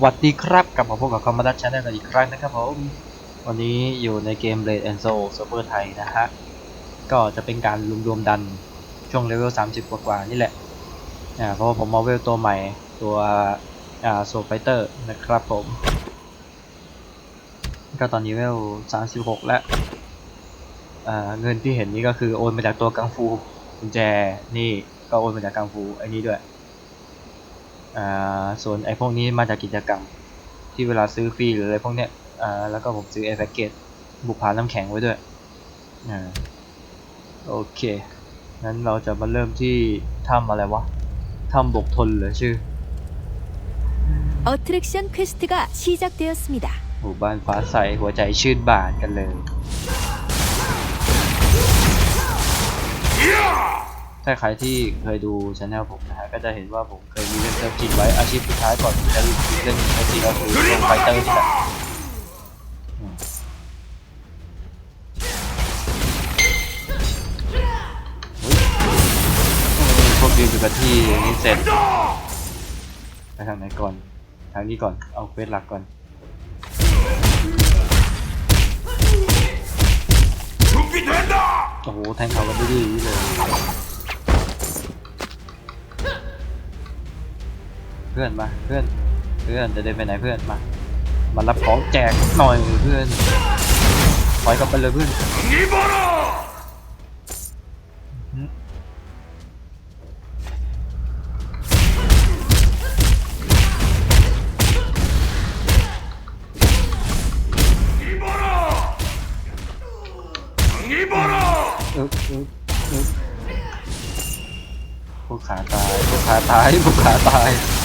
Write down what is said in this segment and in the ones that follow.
สวัสดีครับกลับมาพบกับคอมมานด์ชาแนลกันอีกครั้งนะครับผมวันนี้อยู่ในเกม Blade and Soul Server ไทยนะฮะก็จะเป็นการรวมรวมๆดันช่วงเลเวล 30 กว่าๆนี่แหละอ่าเพราะว่าผมมาเวลตัวใหม่ตัวอ่าโซไฟเตอร์นะครับผม ก็ตอนนี้เวล 36 แล้วอ่าเงินที่เห็นนี่ก็คือโอนมาจากตัวกังฟูกุญแจนี่ก็โอนมาจากกังฟูไอ้นี้ด้วย อ่าส่วนไอ้พวกนี้มาจากกิจกรรม ที่เวลาซื้อฟรีหรืออะไรพวกเนี้ยอ่าแล้วก็ผมซื้อไอ้แพ็กเกจบุกผาน้ำแข็งไว้ด้วยอ่าโอเคงั้นเราจะมาเริ่มที่ถ้ำอะไรวะถ้ำบกทนเหรอชื่อ 어트랙션 퀘스트가 시작되었습니다. หมู่บ้านฟ้าใสหัวใจชื่นบานกันเลย ถ้าใครที่เคยดูช anel ผมนะฮะ ก็จะเห็นว่าผมเคยมีเล่น เซิร์ฟจีนไว้อาชีพสุดท้ายก่อนที่จะเล่นเซิร์ฟจีนก็คือช่วงไฟเตอร์นี่แหละอืมเฮ้ยพวกยืนอยู่กับที่นี่เสร็จไปทางไหนก่อน ทางนี้ก่อน เอาเควสหลักก่อนโอ้โห แทงเขากันดื้อๆอย่างนี้เลย พื่อนมาเพื่อน เพื่อนจะเดินไปไหนเพื่อนมามารับของแจกหน่อยเพื่อนถอยกลับไปเลยเพื่อนหืมเออเออเออพวกขาตายพวกขาตายพวกขาตาย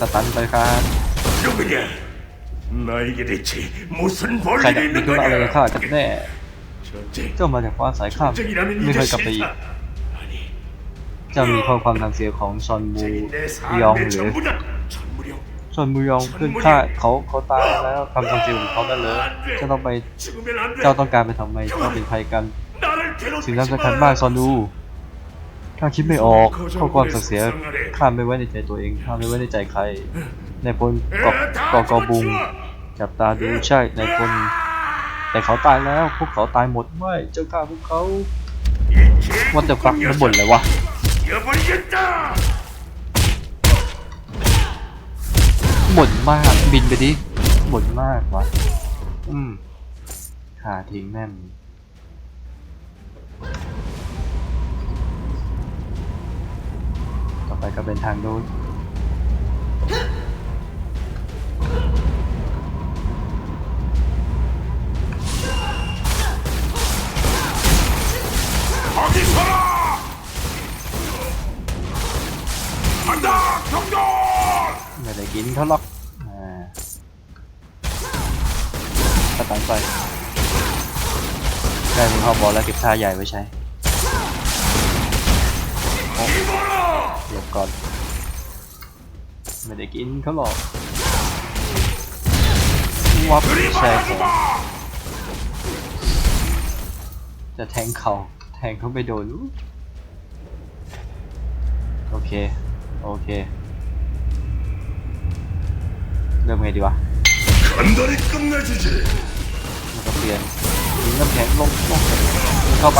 สตันไปครับ ใครจะมีตัวอะไรข้าจับแน่เจ้ามาจากฟ้าสายข้ามไม่เคยกลับไปอีกจะมีข้อความทางเสียของซอนมูยองหรือซอนมูยองขึ้นข้าเขาเขาตายแล้วคำทางเสียของเขานั่นเลยจ้าต้องไปเจ้าต้องการไปทำไมเจ้าเป็นภัยกันสิ่งสำคัญมากซอนมู ข้าคิดไม่ออกข้อความสักเสียข้าไม่ไว้ในใจตัวเองข้าไม่ไว้ในใจใครนายพลกอกกอกอบุง จับตาดูใช่นายพลแต่เขาตายแล้ว พวกเขาตายหมดไม่เจ้าข้าพวกเขาว่าจะฟักมันบ่นเลยวะหมดมากบินไปดิหมดมากวะอืมขาทิ้งแน่น ไปก็เป็นทางนู้นไม่ได้กินเขาหรอกกระตันไปได้คุณพ่อบอลแล้วเก็บท่าใหญ่ไว้ใช้ ลบก่อน ไม่ได้กินเขาหรอกวับแชร์งจะแทงเขา แทงเขาไปโดน โอเค โอเค เริ่มไงดีวะมันก็เปลี่ยนยิงน้ำแข็งลงลงเข้าไป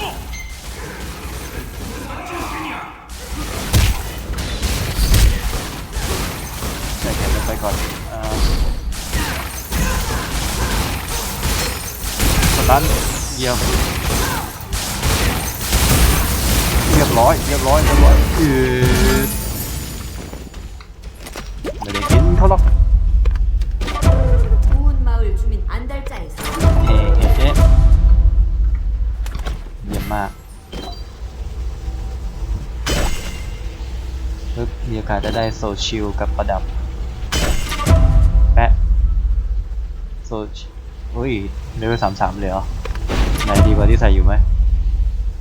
ก่อนสตันเยี่ยมเรียบร้อยเรียบร้อยเรียบร้อยอือไม่ได้กินเขาหรอกเอ๊ะเอ๊ะเอ๊ะมีโอกาสจะได้โซชิลกับประดับ ชอุ้ยเลเวลสามสามเลยเหรอไหนดีกว่าที่ใส่อยู่ไหม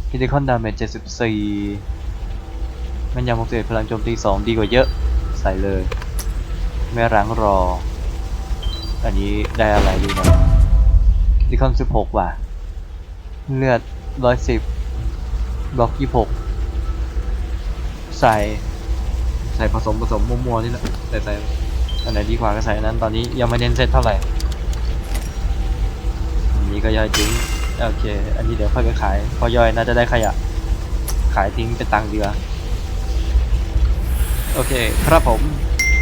คิติคอนดาเมจเจ็ดสิบสี่แม่นยำหกสิบเอ็ดพลังโจมตีสองดีกว่าเยอะ ใส่เลย ไม่รั้งรอ อันนี้ได้อะไรดูหน่อยคิติคอนสิบหกว่ะ เลือดร้อยสิบบล็อกยี่หกใส่ใส่ผสมผสมมั่วๆนี่แหละใส่ใส่อันไหนดีกว่าก็ใส่นั้นตอนนี้ยังไม่เน้นเซตเท่าไหร่ นนี้ก็ย่อยทิ้งโอเค อันนี้เดี๋ยวค่อยไปขายเพอย่อยน่าจะได้ขยะ ขายทิ้งเป็นตังค์เดือโอเค ครับผม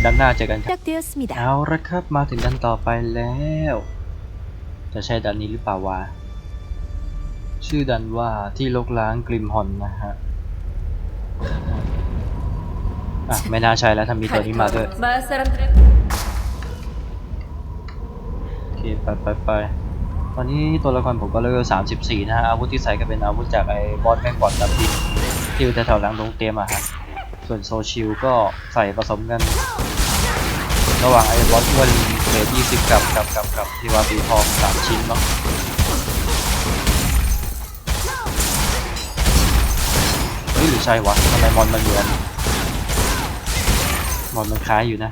ดันหน้าเจอกันครับ 시작되었습니다. เอาละครับมาถึงดันต่อไปแล้ว จะใช่ดันนี้หรือเปล่าวะชื่อดันว่าที่ลกล้างกริมฮอนนะฮะอ่ะไม่น่าใช่แล้วถ้ามีตัวนี้มาด้วย 마을 사람들의 โอเคไปไปไปต อนนี้ตัวละครผมก็เลเวล34นะฮะอาวุธที่ใส่ก็เป็นอาวุธจากไอ้บอสแม่งบอดดำดินที่อยู่แถวๆหลังตรงเตียมอะฮะส่วนโซชิลก็ใส่ผสมกันระหว่างไอ้บอสอ้วนเกรด20กับกับกับกับที่ว่าปีทอง3ชิ้นเนาะเฮ้ยหรือใช่วะทำไมมอนมันเหมือนมอนมันคล้ายอยู่นะ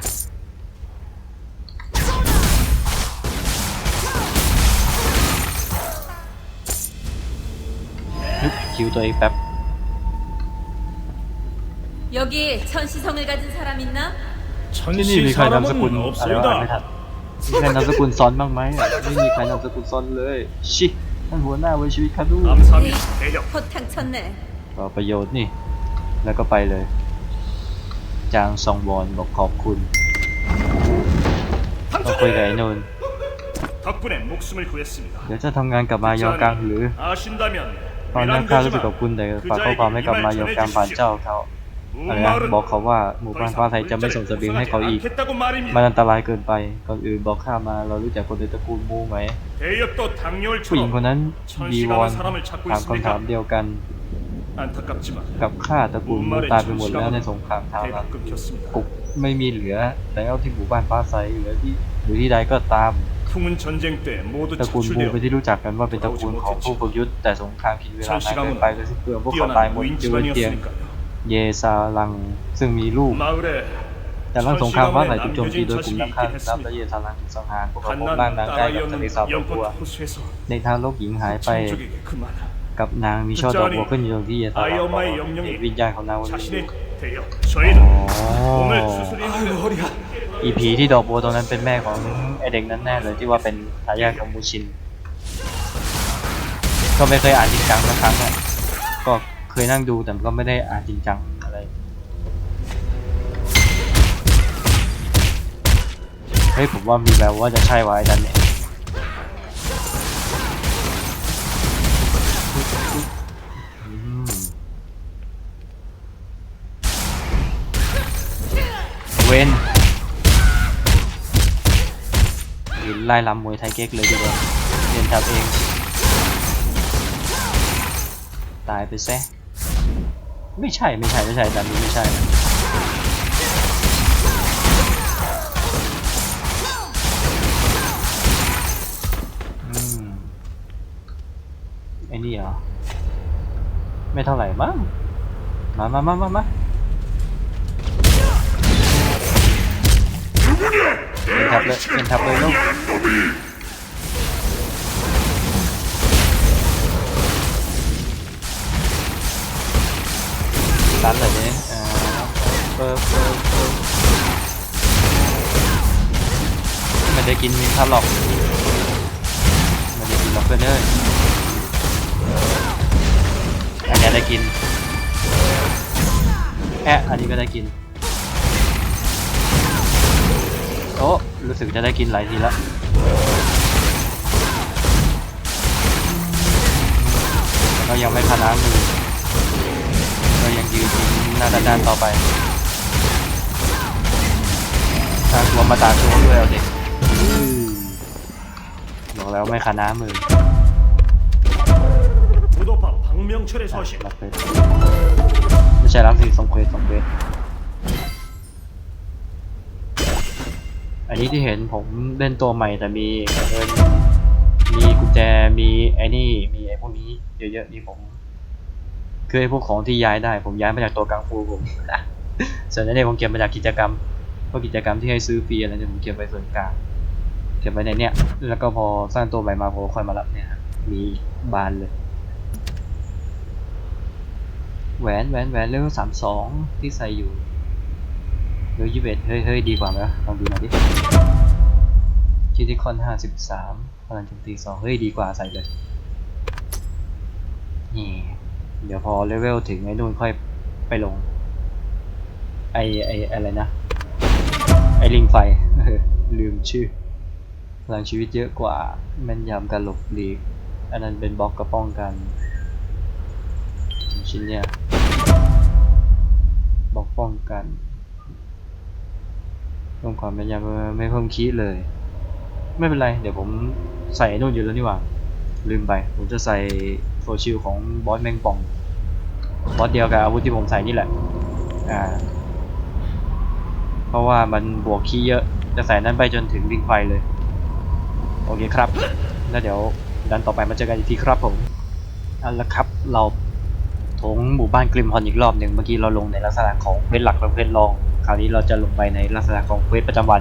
คิวตัวเองแป๊บ 여기 천시성을 가진 사람 있나? ที่นี่มีใครนามสกุล 천시 อะไรวะอ่านไม่ทัน 사람은 มีใครนามสกุลซอนบ้างไหมอ่ะไม่มีใครนามสกุลซอนเลย ชิท่านหัวหน้าไว้ชีวิตข้าดู 감사합니다 대령 호탕 쳤네. ก็ประโยชน์นี่ แล้วก็ไปเลย จางซองวอนบอกขอบคุณต้องคุยกับไอ้นูน 덕분에 목숨을 구했습니다 เดี๋ยวจะทำงานกับมายองกังหรือ 아신다면 ตอนนั้นข้ารู้สึกขอบคุณแต่ฝากข้อความให้กับมายองการผ่านเจ้าเขาอะไรนะบอกเขาว่าหมู่บ้านฟ้าไทยจะไม่ส่งเสบียงให้เขาอีก มันอันตรายเกินไป ก่อนอื่นบอกข้ามาเรารู้จักคนในตระกูลมูไหมผู้หญิงคนนั้นดีวอนถามคำถามเดียวกัน กับข้าตระกูลมูตายไปหมดแล้วในสงครามทางลับกุกไม่มีเหลือแต่เอาที่หมู่บ้านฟ้าไซเหลือที่หรือที่ใดก็ตาม 풍은 전쟁 때 모두 ตระกูลมู 차출되어 เป็นที่รู้จักกันว่าเป็นตระกูลของผู้ฝึกยุทธแต่สงครามกินเวลานานเกินไปเลยสิ้นเปลืองพวกเขาตาย 뛰어난 หมด 무인 ยกเว้นเพียง 집안이었으니까요 เยซาลังซึ่งมีลูก 마을에 แต่หลังสงครามฟ้าใสถูกโจมตี 남겨진 โดยกลุ่ม 자식이 นักฆ่า 있긴 นับและ 했습니다 เยซาลังถูกสังหารพวกเขาพบร่าง 갓난 นางใกล้กับทะเล 딸아이였는 สาบตัว 연꽃 호수에서 ในทางโลกหญิงหายไป 친족에게 그만 กับนางมีช่อดอกบัวขึ้นอยู่ตรงที่เยซาลัง 아이 บอก 엄마의 영령이 วิญญาณของนางวันนี้ 자신의 대역 อ๋ 저희는 อ 몸을 추스리는 허리야 อีผีที่ดอกบัวตรงนั้นเป็นแม่ของไอเด็กนั้นแน่เลยที่ว่าเป็นทายาทของมูชิน ก็ไม่เคยอ่านจริงจังสักครั้งอะก็เคยนั่งดูแต่ก็ไม่ได้อ่านจริงจังอะไร เฮ้ยผมว่ามีแบบว่าจะใช่วะไอ้ดันเนี่ยเวนยืน ไล่ลำมวยไทยเก๊กเลยทีเดียเรียนทำเอง ตายไปซะไม่ใช่ไม่ใช่ไม่ใช่ดันนี้ไม่ใช่อืมไอ้นี่เหรอ ไม่เท่าไหร่มั้งมามามามามา เป็นทับเลยเป็นทับเลยลูกตันเลยเนี่ยอ่าเปิดเปิดเปิดไม่ได้กินมินทับหรอกมันจะกินล็อกเกอร์เนอร์อันนี้ได้กินแอะอันนี้ก็ได้กิน โอ้รู้สึกจะได้กินหลายทีแล้วเรายังไม่พาน้ำมือรายังยืนหน้าด้านต่อไปตาชัวมาตาชัวด้วยเอาเด็กบอกแล้วไม่คาน้ำมือไม่ใช่รับสิสองเควสสองเควส อันนี้ที่เห็นผมเล่นตัวใหม่แต่มีเงินมีกุญแจมีไอ้นี่มีไอ้พวกนี้เยอะๆนี่ผมคือไอ้พวกของที่ย้ายได้ ผมย้ายมาจากตัวกังฟูผมนะส่วนอันนี้ผมเก็บมาจากกิจกรรมพวกกิจกรรมที่ให้ซื้อฟรีอะไรเนี่ยผมเก็บไว้ส่วนกลางเก็บไว้ในเนี้ยแล้วก็พอสร้างตัวใหม่มาผมก็ค่อยมารับเนี่ยฮะมีบานเลยแหวนแหวนแหวนเลเวลสามสองที่ใส่อยู่ เลเวลยี่สิบเอ็ดเฮ้ยเฮ้ยดีกว่าไหมลองดูหน่อยดิคิติคอนห้าสิบสามพลังโจมตีสองเฮ้ยดีกว่าใส่เลย นี่ เดี๋ยวพอเลเวลถึงไอ้นู่นค่อยไปลง ไอไออะไรนะ ไอลิงไฟ ลืมชื่อ พลังชีวิตเยอะกว่า แม่นยำการหลบหลีก อันนั้นเป็นบล็อกกระป้องกัน ชิ้นเนี่ยบล็อกป้องกัน เพิ่มความแม่นยำไม่เพิ่มคีย์เลย ไม่เป็นไร เดี๋ยวผมใส่นู่นอยู่แล้วนี่หว่า ลืมไป ผมจะใส่โฟชิลของบอสแมงป่องบอสเดียวกับอาวุธที่ผมใส่นี่แหละ อ่า เพราะว่ามันบวกคีเยอะ จะใส่นั้นไปจนถึงลิงไฟเลย โอเคครับ แล้วเดี๋ยวดันต่อไปมาเจอกันอีกทีครับผมเอาละครับ เราถงหมู่บ้านกริมฮอนอีกรอบหนึ่งเมื่อกี้เราลงในลักษณะของเควสหลักและเควสรอง คราวนี้เราจะลงไปในลักษณะของเควสประจำวัน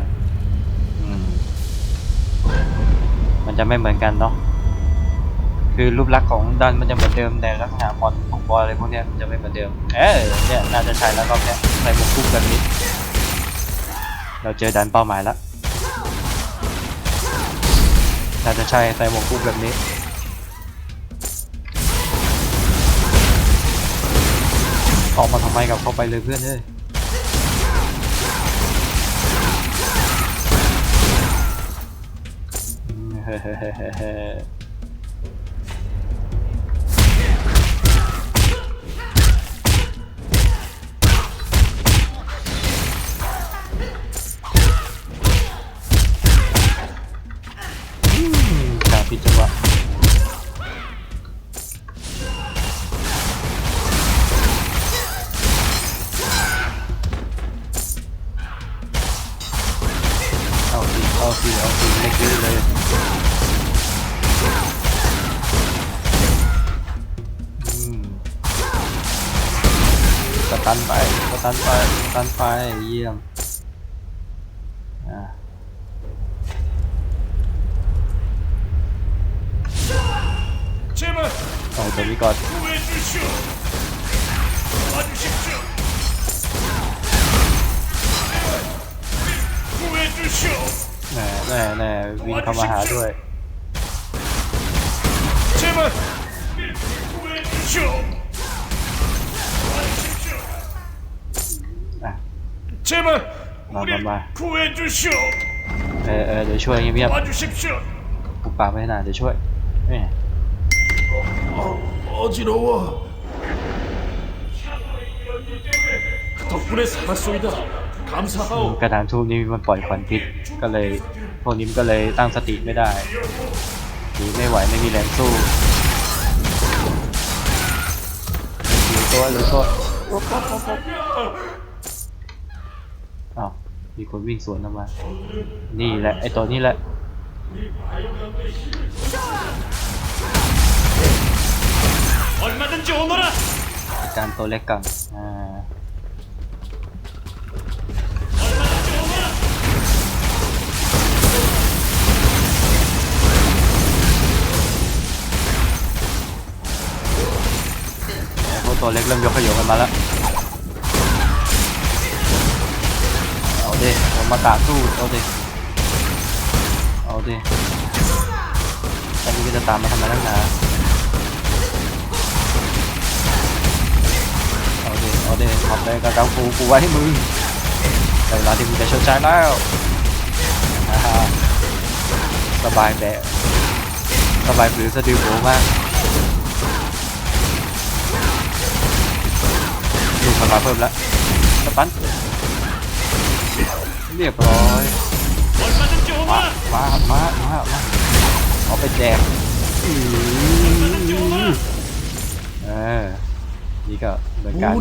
มันจะไม่เหมือนกันเนาะ คือรูปลักษณ์ของดันมันจะเหมือนเดิมแต่ลักษณะมอนของบอลอะไรพวกนี้มันจะไม่เหมือนเดิม เออเนี่ยน่าจะใช่แล้วรอบเนี้ยใส่หมวกคู่แบบนี้ เราเจอดันเป้าหมายแล้วน่าจะใช่ใส่หมวกคู่แบบนี้ออกมาทำไมกับเขาไปเลยเพื่อนเอ้ย jejeje. สิเอาสิเอาสิเล็กดื้อเลยอืมสตันไปสตันไปสตันไปเยี่ยมอ่า제발เอาตัวนี้ก่อน 구해주시오. 와주십시오. 구해주시오. แหน่แน่แน่วิ่งเข้ามาหาด้วย 제발 구해주시오. 와주십시오. อ่ะ 제발 마, 우리 마, 마. 구해주시오. เออเออเดี๋ยวช่วยเงียบ 와주십시오. ๆปุบปากไม่ให้นานเดี๋ยวช่วยแหม่ 어지러워. 덕분에 살았소이다. กระถางทูบนี้มันปล่อยควันพิษก็เลยพวกนี้มันก็เลยตั้งสติไม่ได้หนีไม่ไหวไม่มีแรงสู้หนีตัวหรือตัวอ้าวมีคนวิ่งสวนออกมา นี่แหละ ไอตัวนี้แหละการตัวเล็กกันอ่า ตัวเล็กเริ่มยกขยโยกันมาแล้ว เอาดิผมมากาสู้เอาดิ เอาดิตอนนี้ก็จะตามมาทำไมนักหนาเอาดิ เอาดิทำเลยกับกังฟูกูไว้ให้มึงแต่เวลาที่มึงจะชดใช้แล้วสบายแบะสบายหรือสะดือโหมาก พลาเพิ่มแล้วแปั้นเรียบร้อยมามามามามาเอาไปแจกเออนี่ก็เหมือนกัน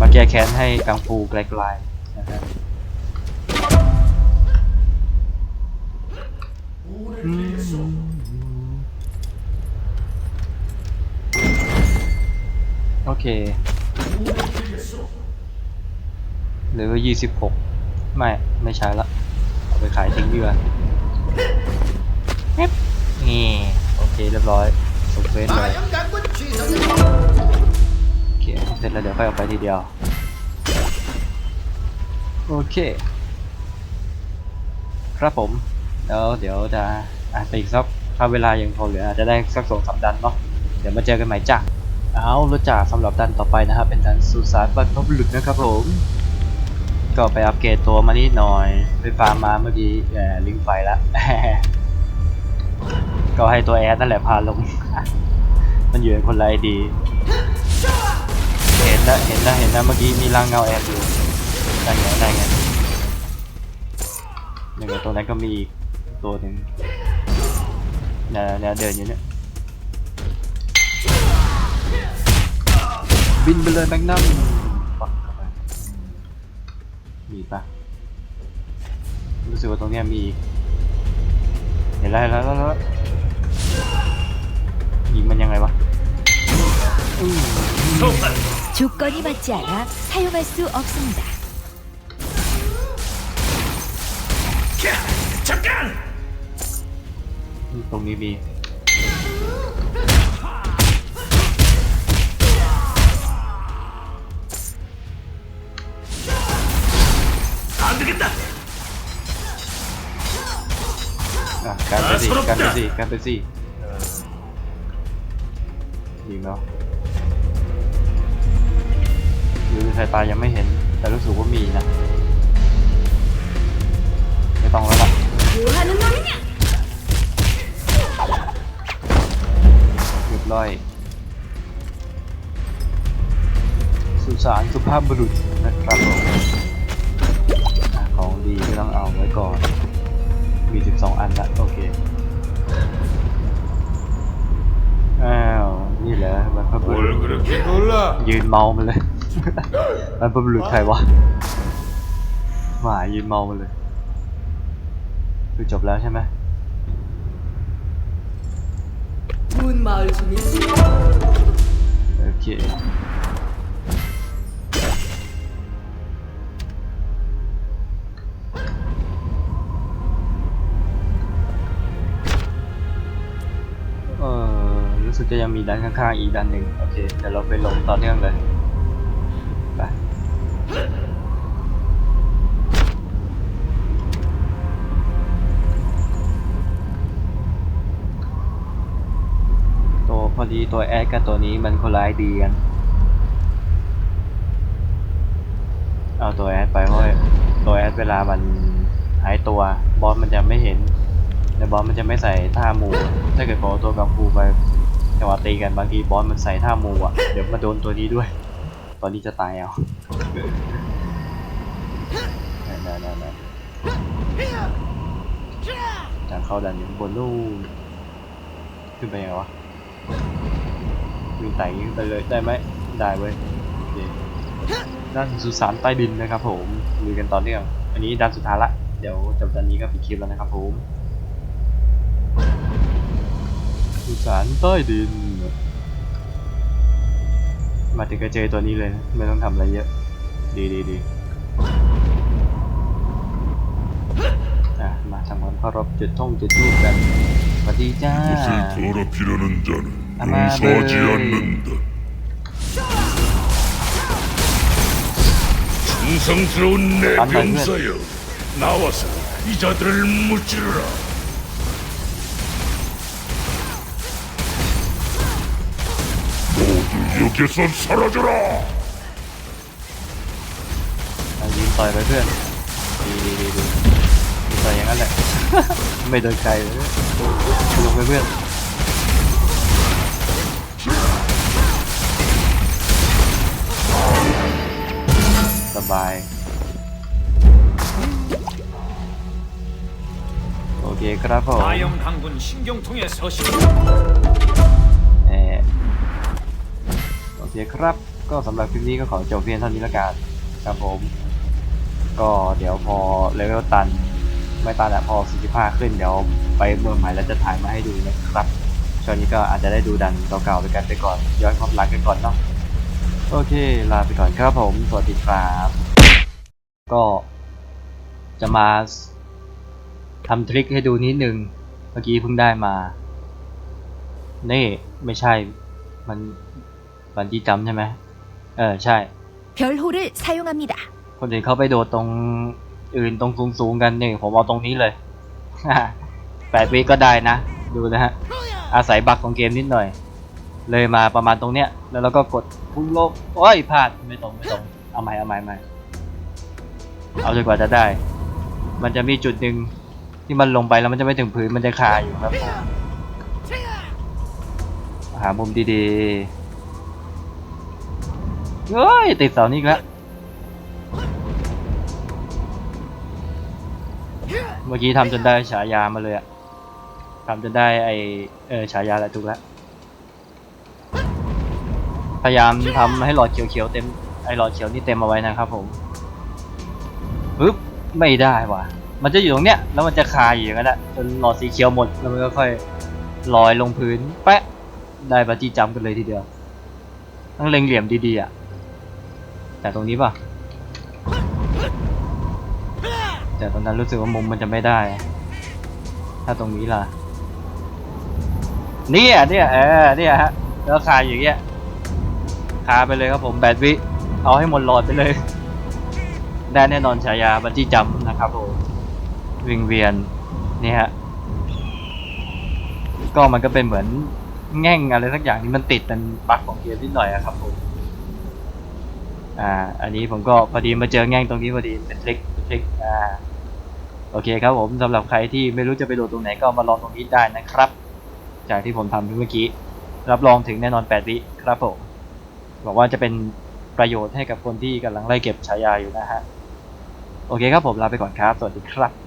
มาแก้แค้นให้กังฟูไกลๆนะครับโอเค หลือยี่สิบหกไม่ไม่ใช้ละเอาไปขายทิ้งดีกว่าเอ๊บนี่ โอเค เรียบร้อยส่งเฟซเลยโอเคเสร็จแล้วเดี๋ยวค่อยเอาไปทีเดียว โอเค ครับผม แล้วเดี๋ยวจะอ่านไปอีกสักถ้าเวลายังพอเหลืออาจจะได้สักสองสามดันเนาะเดี๋ยวมาเจอกันใหม่จ้ะเอาแล้วจ้ะสำหรับดันต่อไปนะครับ เป็นดันสุสานบรรพบุรุษนะครับผม ก็ไปอัปเกรดตัวมานิดหน่อย ไปฟาร์มมาเมื่อกี้แหมลิงไฟละ ก็ให้ตัวแอดนั่นแหละพาลง มันอยู่ในคนไอดี เห็นนะเห็นนะเห็นนะเมื่อกี้มีร่างเงาแอดอยู่ได้ไงได้ไงหนึ่งตัวนั้นก็มีอีกตัวหนึ่งเนี่ยเนี่ยเดินอยู่เนี่ยบินไปเลยแมกนัม มีปะรู้สึกว่าตรงเนี้ยมีอีกเห็นแล้วเห็นแล้วแล้วแล้วยิงมันยังไงวะอืม 소환 조건이 맞지 않아 사용할 수 없습니다. 잠깐 ตรงนี้มี การไปสิการไปสิการไปสิยิงแล้วหรือสายตายังไม่เห็น แต่รู้สึกว่ามีนะ ไม่ต้องแล้วล่ะหยุดลอยสุสานสุภาพบุรุษนะครับของดีก็ต้องเอาไว้ก่อน มี 12 อันละโอเค อ้าว นี่แหละบรรพบุรุษ 그렇게 놀라 ยืนเมามาเลย บรรพบุรุษใครวะหมายืนเมามาเลย คือจบแล้วใช่ไหม 문 마을 주민 โอเค สึกจะยังมีด้านข้างๆอีกด้านหนึ่งโอเคเดี๋ยวเราไปลงต่อเนื่องเลยไปตัวพอดีตัวแอดกับตัวนี้มันคนละไอดีกันเอาตัวแอดไปเพราะตัวแอดเวลามันหายตัวบอสมันจะไม่เห็นในบอสมันจะไม่ใส่ท่ามูถ้าเกิดผมเอาตัวกังฟูไป จังหวะตีกันบางทีบอสมันใส่ท่ามูอะ เดี๋ยวมาโดนตัวนี้ด้วย ตอนนี้จะตายเอานั่นนั่นนั่นทางเข้าดันอยู่บนนู่นขึ้นไปยังไงวะวิ่งไต่ขึ้นไปเลยได้ไหมได้เว้ยด้านสุสานใต้ดินนะครับผมลุยกันตอเนื่องอันนี้ด้านสุดท้ายละ เดี๋ยวจบด้านนี้ก็ปิดคลิปแล้วนะครับผม สุสานใต้ดิน มาถึงก็เจอตัวนี้เลยนะไม่ต้องทำอะไรเยอะ ดีดีดีอ่ะมาทำความเคารพจุดท่องจุดทูปกันสวัสดีจ้า 것을 더럽히려는 자는 아마 용서하지 그- 않는다. 충성스러운 내 안 나면- 병사여, 나와서 이 자들을 무찌르라. 모두 여기서 사라져라. อ่ะยืนต่อยไปเพื่อน ดีดีดีดียืนต่อยอย่างนั้นแหละ ไม่โดนใครเลยลงไปเพื่อน สบาย โอเคครับผม 다영 강군 신경통에 서식 เออ โอเคครับ ก็สำหรับคลิปนี้ก็ขอจบเพียงเท่านี้ละกันครับผม ก็เดี๋ยวพอเลเวลตัน ไม่ตันอะพอ 45 ขึ้นเดี๋ยวไปเมืองใหม่แล้วจะถ่ายมาให้ดูนะครับช่วงนี้ก็อาจจะได้ดูดันเก่าๆไปกันไปก่อนย้อนความหลังกันก่อนเนาะโอเค ลาไปก่อนครับผม สวัสดีครับ ก็จะมาทำทริคให้ดูนิดนึง เมื่อกี้เพิ่งได้มา นี่ ไม่ใช่ มัน บันจี้จำใช่ไหม เออ ใช่ 별호를 사용합니다. คนอื่นเขาไปโดดตรงอื่นตรงสูงๆกันนี่ผมเอาตรงนี้เลย แปดวิก็ได้นะ ดูนะฮะ อาศัยบักของเกมนิดหน่อย เลยมาประมาณตรงเนี้ย แล้วเราก็กดพุ่งโลกโอ้ยพลาดไม่ตรงไม่ตรง เอาใหม่เอาใหม่ใหม่เอาจนกว่าจะได้ มันจะมีจุดหนึ่งที่มันลงไปแล้วมันจะไม่ถึงพื้นมันจะคาอยู่ครับผมหามุมดีๆ เฮ้ย ติดเสานี่อีกแล้ว เมื่อกี้ทำจนได้ฉายามาเลยอะทำจนได้ไอเออฉายาอะไรถูกแล้ว พยายามทำให้หลอดเขียวๆเต็ม ไอหลอดเขียวนี่เต็มเอาไว้นะครับผมปึ๊บไม่ได้ว่ะ มันจะอยู่ตรงเนี้ย แล้วมันจะคาอยู่อย่างนั้นแหละจนหลอดสีเขียวหมด แล้วมันก็ค่อยลอยลงพื้น แปะ ได้บัจจี้จัมป์กันเลยทีเดียวต้องเล็งเหลี่ยมดีๆอะ แต่ตรงนี้ป่ะ แต่ตอนนั้นรู้สึกว่ามุมมันจะไม่ได้ ถ้าตรงนี้ล่ะ เนี่ยเนี่ยเออเนี่ยฮะแล้วคาอย่างเงี้ยคาไปเลยครับผมแบดวิ เอาให้หมดหลอดไปเลย ได้แน่นอนฉายาบันจี้จัมป์นะครับผมวิงเวียนนี่ฮะก็มันก็เป็นเหมือนแง่งอะไรสักอย่างที่มันติดเป็นบั๊กของเกมนิดหน่อยอะครับผม อ่า อันนี้ผมก็พอดีมาเจอแง่งตรงนี้พอดีเป็นทริคทริคอ่าโอเคครับผมสำหรับใครที่ไม่รู้จะไปโหลดตรงไหนก็มาลองตรงนี้ได้นะครับ จากที่ผมทำเมื่อกี้ รับรองถึงแน่นอน8วิครับผมบอกว่าจะเป็นประโยชน์ให้กับคนที่กำลังไล่เก็บฉายาอยู่นะฮะ โอเคครับผมลาไปก่อนครับ สวัสดีครับ